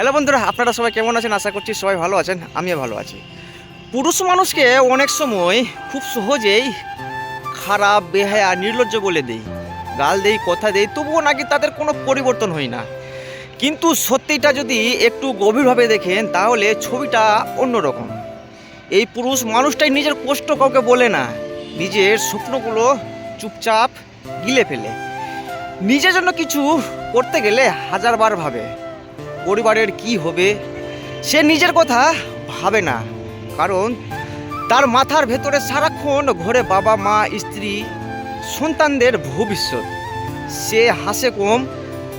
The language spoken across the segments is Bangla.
হ্যালো বন্ধুরা, আপনারা সবাই কেমন আছেন? আশা করছি সবাই ভালো আছেন, আমিও ভালো আছি। পুরুষ মানুষকে অনেক সময় খুব সহজেই খারাপ, বেহায়া, নির্লজ্জ বলে দেই। গাল দেই, কথা দেই, তবুও নাকি তাদের কোনো পরিবর্তন হয় না। কিন্তু সত্যিটা যদি একটু গভীরভাবে দেখেন, তাহলে ছবিটা অন্যরকম। এই পুরুষ মানুষটাই নিজের কষ্ট কাউকে বলে না, নিজের স্বপ্নগুলো চুপচাপ গিলে ফেলে। নিজের জন্য কিছু করতে গেলে হাজারবার ভাবে। পরিবারের কি হবে, সে নিজের কথা ভাবে না। কারণ তার মাথার ভেতরে সারাক্ষণ ঘরে বাবা, মা, স্ত্রী, সন্তানদের ভবিষ্যৎ। সে হাসে কম,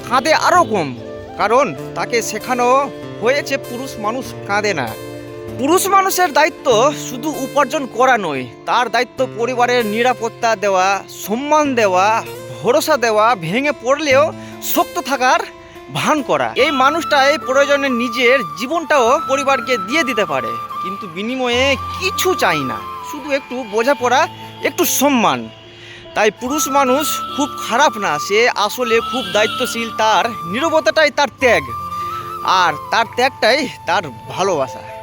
কাঁদে আরও কম। কারণ তাকে শেখানো হয়েছে পুরুষ মানুষ কাঁদে না। পুরুষ মানুষের দায়িত্ব শুধু উপার্জন করা নয়, তার দায়িত্ব পরিবারের নিরাপত্তা দেওয়া, সম্মান দেওয়া, ভরসা দেওয়া, ভেঙে পড়লেও শক্ত থাকার ভান করা। এই মানুষটা এই প্রয়োজনে নিজের জীবনটাও পরিবারকে দিয়ে দিতে পারে। কিন্তু বিনিময়ে কিছু চাই না। শুধু একটু বোঝাপড়া, একটু সম্মান। তাই পুরুষ মানুষ খুব খারাপ না। সে আসলে খুব দায়িত্বশীল, তার নিরবতাটাই তার ত্যাগ। আর তার ত্যাগটাই তার ভালোবাসা।